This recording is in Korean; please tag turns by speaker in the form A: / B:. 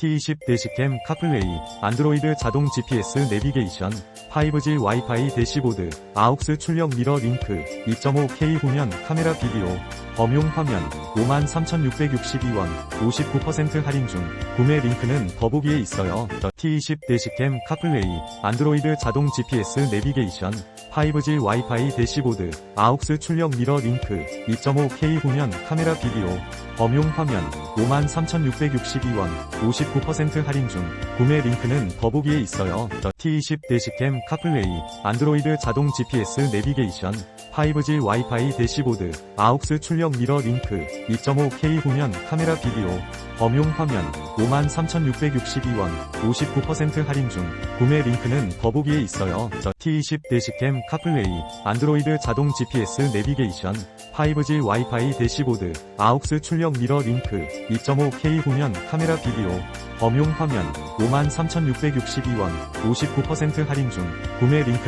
A: T20 대시캠 카플레이, 안드로이드 자동 GPS 내비게이션, 5G 와이파이 대시보드, 아욱스 출력 미러 링크, 2.5K 후면 카메라 비디오, 범용 화면, 53,662원, 59% 할인 중, 구매 링크는 더보기에 있어요. T20 대시캠 카플레이, 안드로이드 자동 GPS 내비게이션, 5G 와이파이 대시보드, 아욱스 출력 미러 링크, 2.5K 후면 카메라 비디오, 범용 화면, 53,662원, 59% 할인 중, 구매 링크는 더보기에 있어요. T20 대시캠 카플레이, 안드로이드 자동 GPS 내비게이션, 5G 와이파이 대시보드, 아욱스 출력 미러 링크, 2.5K 후면 카메라 비디오, 범용 화면, 53,662원, 59% 할인 중, 구매 링크는 더보기에 있어요. T20 대시캠 카플레이, 안드로이드 자동 GPS 내비게이션, 5G 와이파이 대시보드, 아욱스 출력 미러 링크, 2.5K 후면 카메라 비디오, 범용 화면, 53,662원, 59% 할인 중, 구매 링크